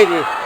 Haydi.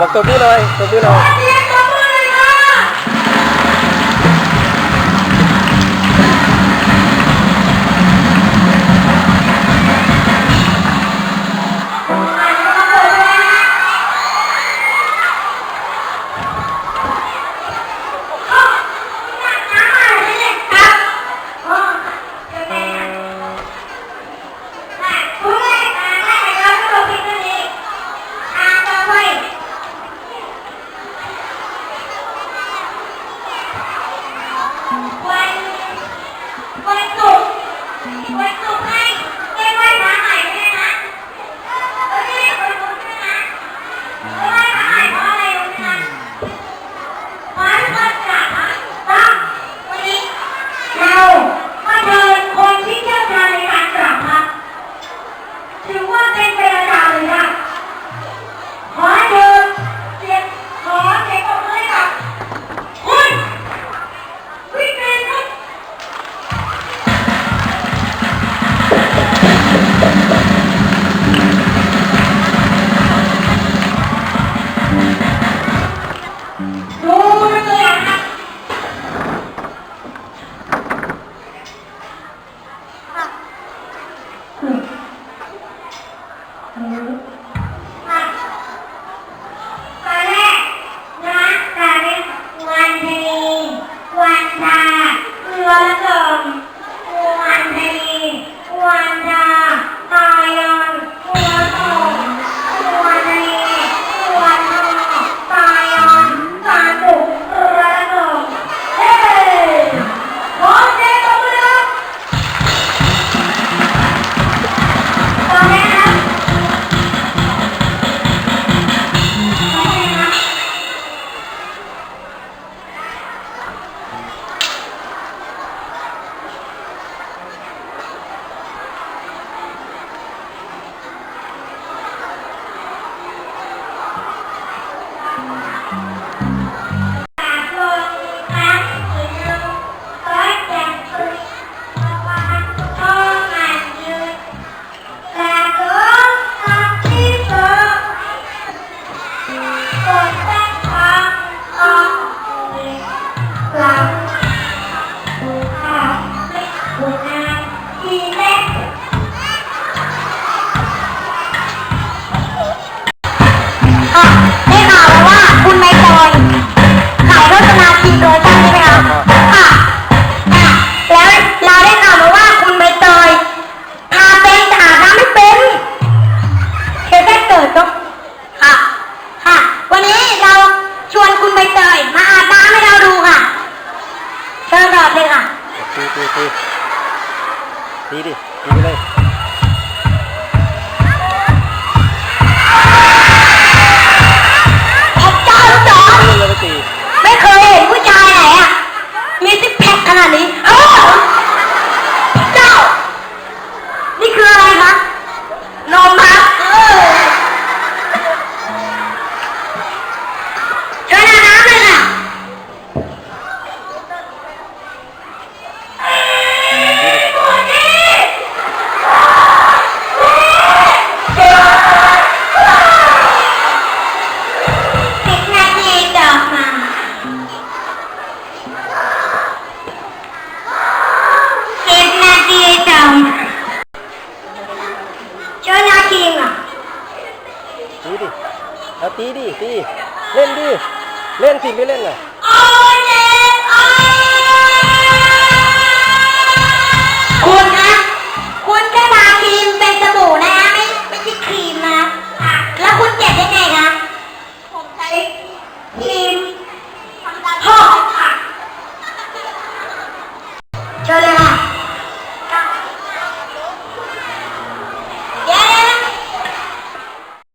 บอกตัวพี่เลยตัวพี่เลย รัก ตีตีตีดิตีไปเลย ตีดิตีเล่นดิเล่นสิไม่เล่นน่ะโอ้ยเจ็บโอ้คุณนะ คุณแค่ทาครีมเป็นสบู่นะฮะไม่ไม่ใช่ครีมนะ แล้วคุณเจ็บได้ไงคะผมใช้ครีม